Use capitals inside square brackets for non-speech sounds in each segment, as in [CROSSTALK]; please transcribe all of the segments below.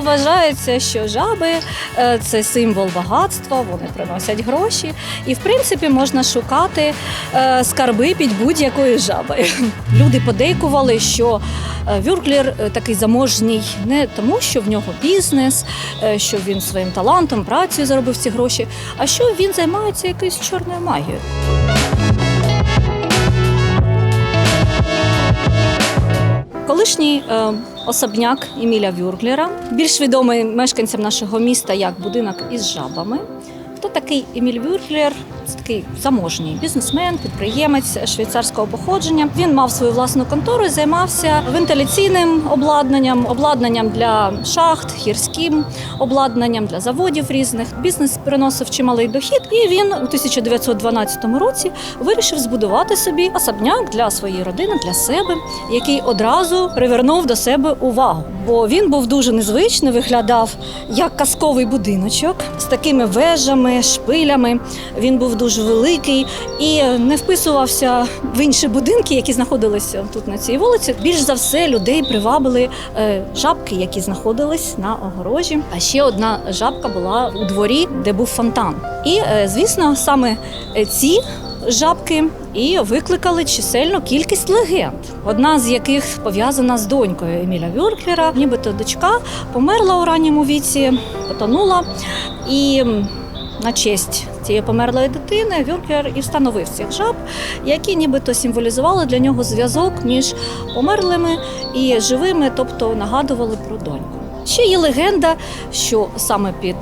Вважається, що жаби е, це символ багатства, вони приносять гроші, і в принципі можна шукати е, скарби під будь-якою жабою. [LAUGHS] Люди подейкували, що е, Вюрклер такий заможній не тому, що в нього бізнес, що він своїм талантом, працею заробив ці гроші, а що він займається якоюсь чорною магією. Колишній е, особняк Еміля Вюрглера, більш відомий мешканцям нашого міста як будинок із жабами. Хто такий Еміль Вюрглер? Такий заможній бізнесмен, підприємець швейцарського походження. Він мав свою власну контору займався вентиляційним обладнанням, обладнанням для шахт, гірським обладнанням для заводів різних. Бізнес приносив чималий дохід, і він у 1912 році вирішив збудувати собі особняк для своєї родини, для себе, який одразу привернув до себе увагу. Бо він був дуже незвичний, виглядав як казковий будиночок з такими вежами, шпилями. Він був дуже великий і не вписувався в інші будинки, які знаходилися тут на цій вулиці. Більш за все людей привабили е, жабки, які знаходились на огорожі. А ще одна жабка була у дворі, де був фонтан. І е, звісно, саме е, ці жабки і викликали чисельну кількість легенд. Одна з яких пов'язана з донькою Еміля Вюрклера. Нібито дочка померла у ранньому віці, потонула і. На честь цієї померлої дитини Вюркер і встановив цих жаб, які нібито символізували для нього зв'язок між померлими і живими, тобто нагадували про доньку. Ще є легенда, що саме під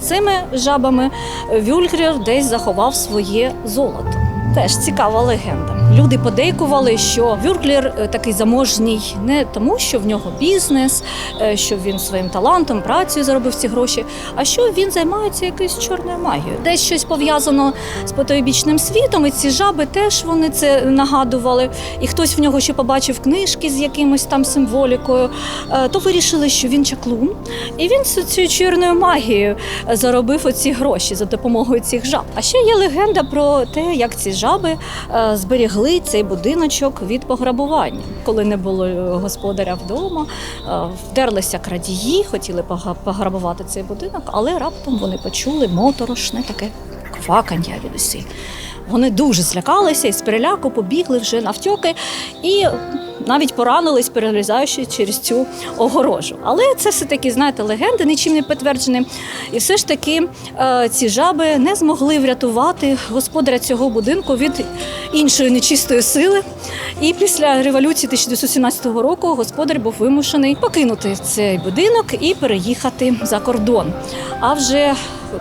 цими жабами Вюльгрер десь заховав своє золото. Теж цікава легенда. Люди подейкували, що Вюрклер е, такий заможній не тому, що в нього бізнес, е, що він своїм талантом, працею заробив ці гроші, а що він займається якоюсь чорною магією. Десь щось пов'язано з потойбічним світом, і ці жаби теж вони це нагадували. І хтось в нього ще побачив книжки з якимось там символікою. Е, То вирішили, що він чаклун, і він цією чорною магією заробив оці гроші за допомогою цих жаб. А ще є легенда про те, як ці жаби е, зберігли цей будиночок від пограбування. Коли не було е, господаря вдома, е, вдерлися крадії, хотіли пограбувати цей будинок, але раптом вони почули моторошне таке квакання від усі. Вони дуже злякалися і з переляку побігли вже навтьоки і навіть поранились, перелізаючи через цю огорожу. Але це все таки, знаєте, легенди, нічим не підтверджені. І все ж таки е, ці жаби не змогли врятувати господаря цього будинку від іншої нечистої сили. І після революції 1917 року господар був вимушений покинути цей будинок і переїхати за кордон. А вже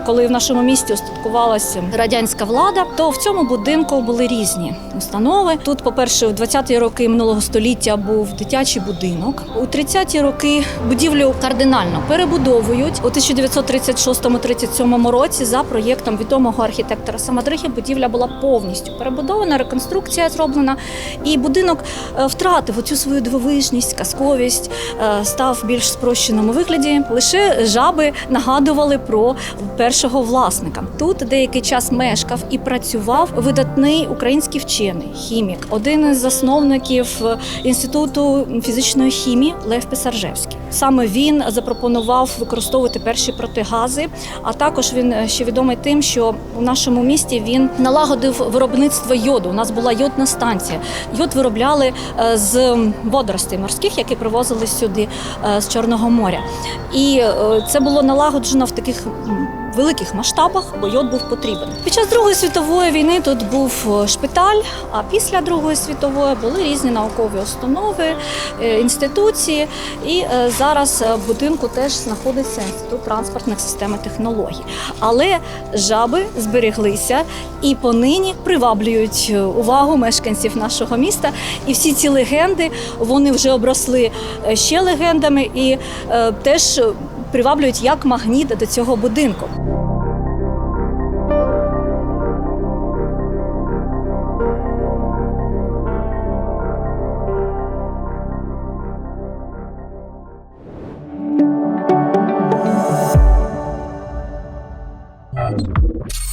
коли в нашому місті устаткувалася радянська влада, то в цьому будинку були різні установи. Тут, по-перше, у 20-ті роки минулого століття був дитячий будинок. У 30-ті роки будівлю кардинально перебудовують. У 1936-37 році за проєктом відомого архітектора Самадрихи будівля була повністю перебудована, реконструкція зроблена, і будинок е, втратив оцю свою дивовижність, казковість, е, став більш спрощеному вигляді. Лише жаби нагадували про першого власника. Тут деякий час мешкав і працював видатний український вчений, хімік, один із засновників інституту фізичної хімії Лев Писаржевський. Саме він запропонував використовувати перші протигази. А також він ще відомий тим, що у нашому місті він налагодив виробництво йоду. У нас була йодна станція. Йод виробляли е, з водоростей морських, які привозили сюди е, з Чорного моря. І е, це було налагоджено в таких великих масштабах, бо йод був потрібен. Під час Другої світової війни тут був е, шпиталь, а після Другої світової були різні наукові установи, е, інституції. І зараз в будинку теж знаходиться інститут транспортних систем і технологій. Але жаби збереглися і понині приваблюють увагу мешканців нашого міста. І всі ці легенди вони вже обросли ще легендами і е, теж приваблюють як магніт до цього будинку. you